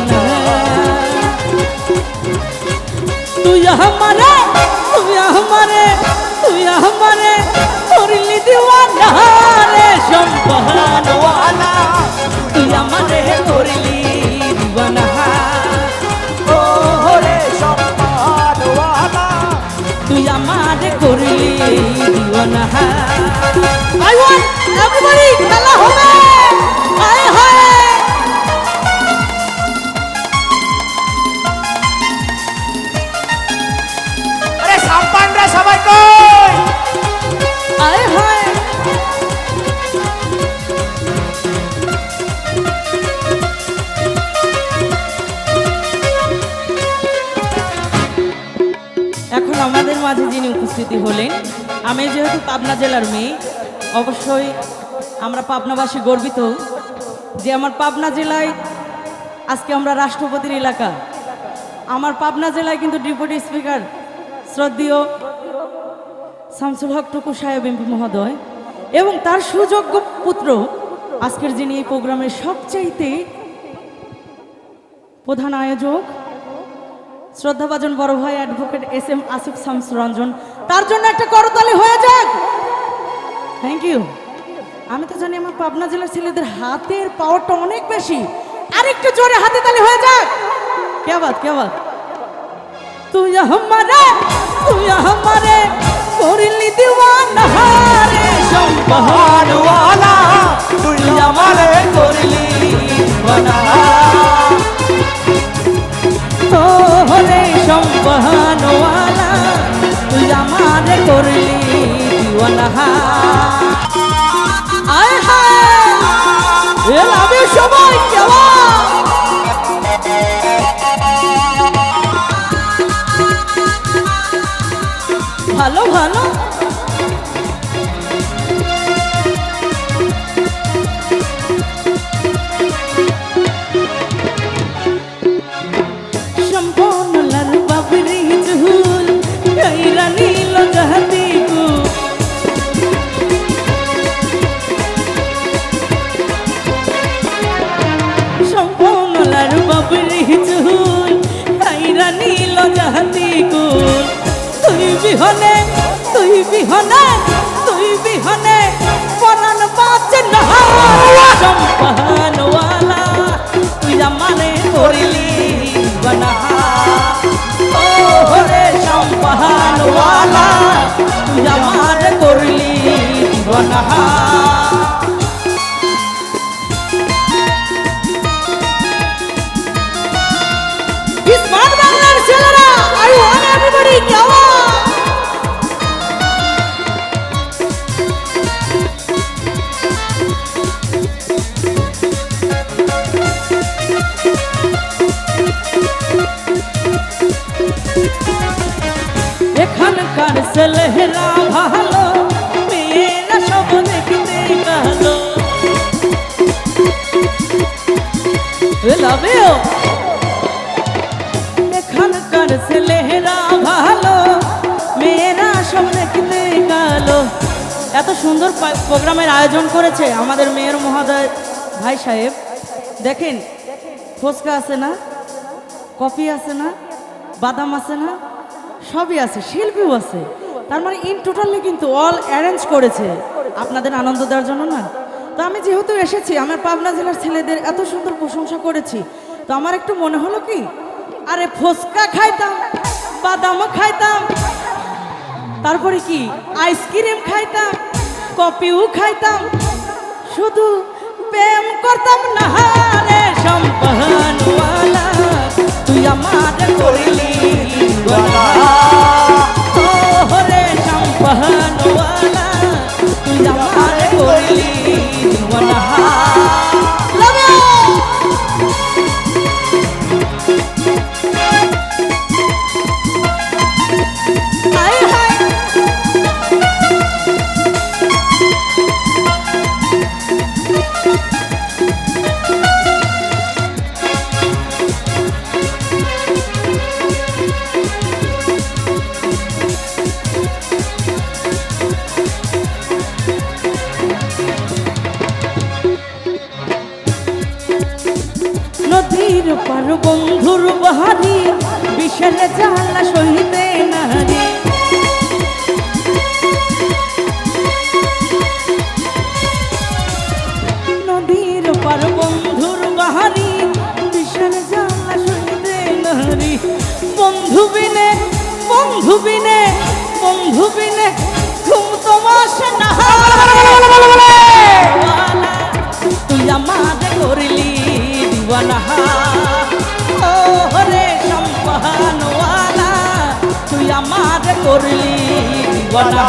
দিওয়ানা তুই আমারে তুই আমারে তুই আমারে করলি দিওয়ানা রে সম্পহানওয়ালা তুই আমারে করলি উপস্থিতি হলেন। আমি যেহেতু পাবনা জেলার মেয়ে, অবশ্যই আমরা পাবনাবাসী গর্বিত যে আমার পাবনা জেলায় আজকে আমরা রাষ্ট্রপতির এলাকা। আমার পাবনা জেলায় কিন্তু ডেপুটি স্পিকার শ্রদ্ধীয় শামসুল হক টুকু সাহেব এমপি মহোদয় এবং তার সুযোগ্য পুত্র আজকের যিনি এই প্রোগ্রামের সবচাইতে প্রধান আয়োজক শ্রদ্ধাভাজন বড় ভাই advocate S M Asif Shamsur Ranjan. তার জন্য একটা করতালি হয়ে যাক। থ্যাংক ইউ আমি তো জানি আমার পাবনা জেলার ছেলেদের হাতের পাওয়ারটা অনেক বেশি। আরেকটু জোরে হাতে তালি হয়ে যাক। কে বাত কে বাত তুই আমারে তুই আমারে করলি দিওয়ানা রে সম্পহার সম্মানওয়ালা তুই আমারে করলি দিওয়ানা। করলি দিওয়ানা আয় হায় এ লাভে সবাই ভালো ভালো। সম্পানওয়ালা তুই আমারে করলি বনা ও রে সম্পানওয়ালা তুই বনা ছেলেরা ভালো মেয়েরা সব দেখতে ভালো। লাভ ইউ এখানকার ছেলেরা ভালো মেয়েরা সব দেখতে কালো এত সুন্দর প্রোগ্রামের আয়োজন করেছে আমাদের মেয়ের মহোদয় ভাই সাহেব। দেখেন ফুচকা আছে না? কফি আছে না? বাদাম আছে না? সবই আছে, শিল্পীও আছে। তার মানে ইন টোটালি কিন্তু অল অ্যারেঞ্জ করেছে। আপনাদের আনন্দ দেওয়ার জন্য না। তো আমি যেহেতু এসেছি, আমার পাবনা জেলার ছেলেদের এত সুন্দর প্রশংসা করেছি। তো আমার একটু মনে হলো কি, আরে ফুচকা খাইতাম, বাদামও খাইতাম, তারপরে কি আইসক্রিম খাইতাম কপিও খাইতাম, শুধু প্রেম করতাম না পার বন্ধুর বাহারি, বিশাল সহিতে নদীর পার বন্ধুর বাহারি, বিশাল জালা সহিতে নারী বন্ধু বিনে বন্ধু বিনে বন্ধু বিনে, ঘুম তোমাস না তুই আমার করলি বলা